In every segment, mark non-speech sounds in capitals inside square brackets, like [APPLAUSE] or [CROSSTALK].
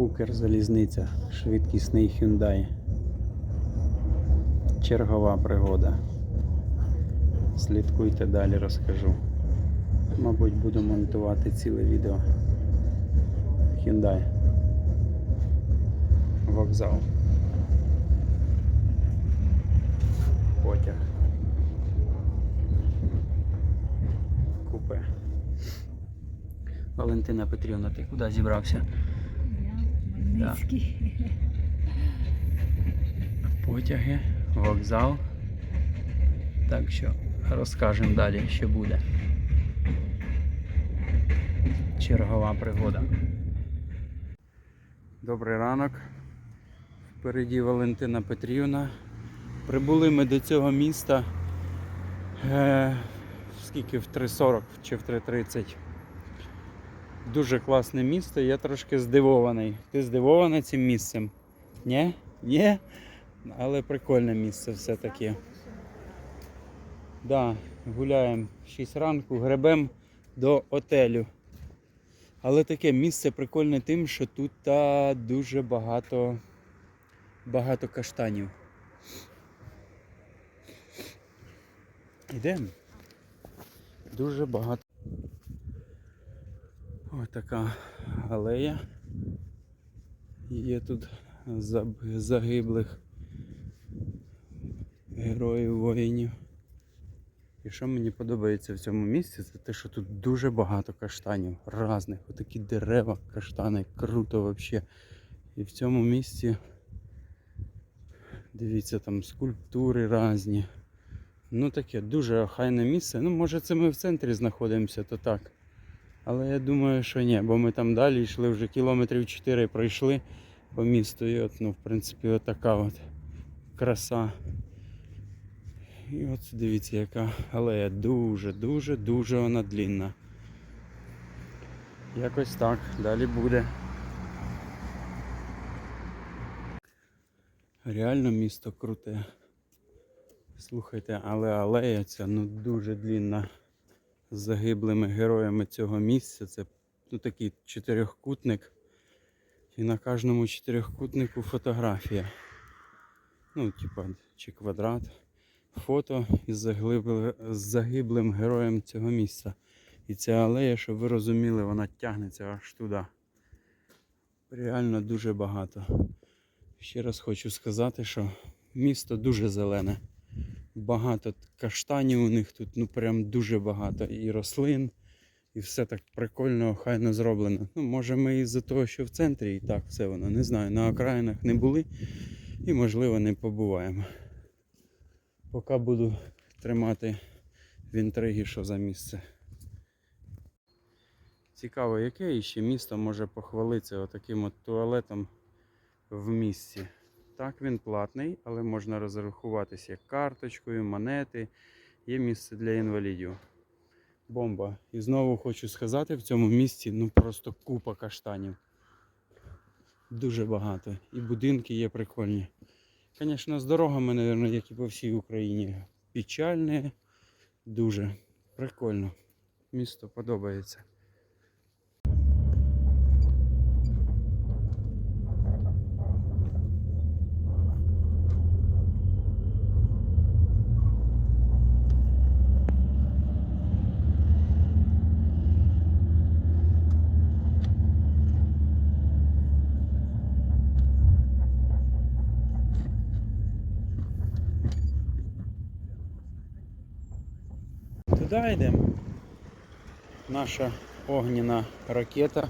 Укрзалізниця, швидкісний Hyundai. Чергова пригода. Слідкуйте далі, розкажу. Мабуть, буду монтувати ціле відео. Hyundai. Вокзал. Потяг. Купе. Валентина Петрівна, ти куди зібрався? Хмельницький. Потяги, вокзал. Так що розкажемо далі, що буде. Чергова пригода. Добрий ранок. Впереді Валентина Петрівна. Прибули ми до цього міста е, скільки в 3.40 чи в 3.30. Дуже класне місто, я трошки здивований. Ти здивований цим місцем? Ні? Ні? Але прикольне місце все-таки. Да, гуляємо 6 ранку, гребемо до отелю. Але таке місце прикольне тим, що тут та дуже багато, багато каштанів. Ідемо. Дуже багато. Ось така алея. Є тут загиблих героїв воїнів. І що мені подобається в цьому місці, це те, що тут дуже багато каштанів різних. Отакі дерева, каштани, круто взагалі. І в цьому місці, дивіться, там скульптури різні. Ну таке дуже охайне місце. Ну, може це ми в центрі знаходимося, то так. Але я думаю, що ні, бо ми там далі йшли вже кілометрів 4 пройшли по місту. І от, ну, в принципі, отака от краса. І от дивіться, яка алея дуже, дуже, дуже вона длінна. Якось так, далі буде. Реально місто круте. Слухайте, але алея ця ну дуже длінна загиблими героями цього місця. Це ну, такий чотирьохкутник. І на кожному чотирьохкутнику фотографія. Ну, типа, чи квадрат. Фото із загиблим, з загиблим героєм цього місця. І ця алея, щоб ви розуміли, вона тягнеться аж туди. Реально дуже багато. Ще раз хочу сказати, що місто дуже зелене. Багато каштанів у них тут, ну прям дуже багато. І рослин, і все так прикольно, охайно зроблено. Ну, може ми із-за того, що в центрі і так все воно, не знаю, на окраїнах не були і можливо не побуваємо. Поки буду тримати в інтригі, що за місце. Цікаво, яке іще місто може похвалитися отаким от туалетом в місті. Так, він платний, але можна розрахуватися як карточкою, монети. Є місце для інвалідів. Бомба. І знову хочу сказати, в цьому місці ну просто купа каштанів. Дуже багато. І будинки є прикольні. Звісно, з дорогами, мабуть, як і по всій Україні. Печальне, дуже прикольно. Місто подобається. Туди йдемо. Наша огняна ракета,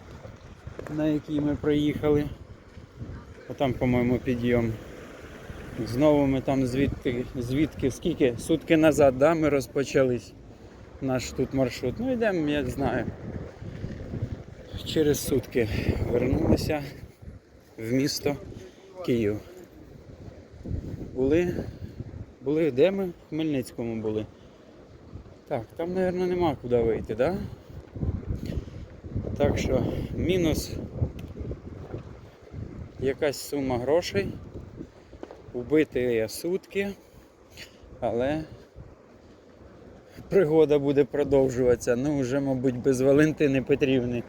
на якій ми приїхали. Отам, по-моєму, підйом. Знову ми там звідти, звідки, скільки? Сутки назад, да, ми розпочались наш тут маршрут. Ну йдемо, як знаю. Через сутки вернулися в місто Київ. Були, були де ми? В Хмельницькому були. Так, там, мабуть, нема куди вийти, да? Так що мінус якась сума грошей. Убити сутки, але пригода буде продовжуватися. Ну, вже, мабуть, без Валентини Петрівни.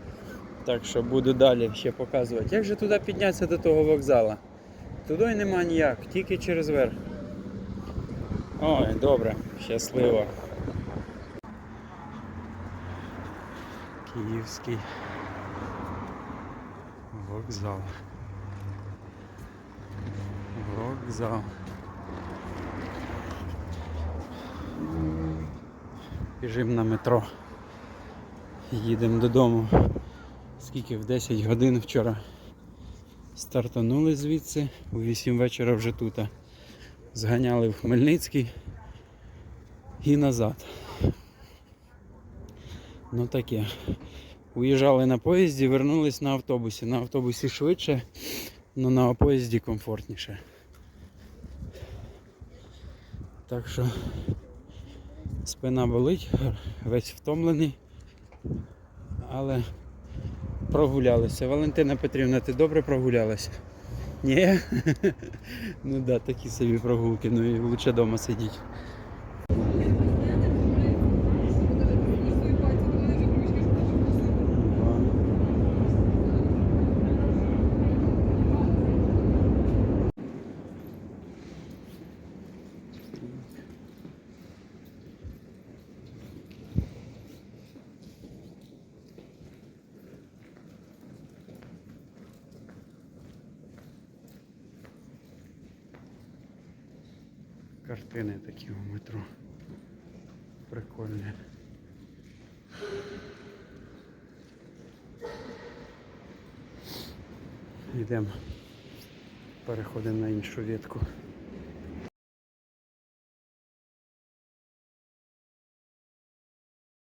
Так що буду далі ще показувати. Як же туди піднятися до того вокзалу? Туди нема ніяк, тільки через верх. Ой, добре, щасливо. Київський вокзал. Вокзал. Біжимо на метро. Їдемо додому. Скільки в 10 годин вчора стартанули звідси, у 8 вечора вже тут. Зганяли в Хмельницький і назад. Ну таке. Уїжджали на поїзді, вернулись на автобусі. На автобусі швидше, але на поїзді комфортніше. Так що спина болить, весь втомлений, але прогулялися. Валентина Петрівна, ти добре прогулялася? Ні? [LAUGHS] ну да, такі собі прогулки, ну і лучше вдома сидіть. Картини такі у метро. Прикольні. Йдемо. Переходимо на іншу ветку.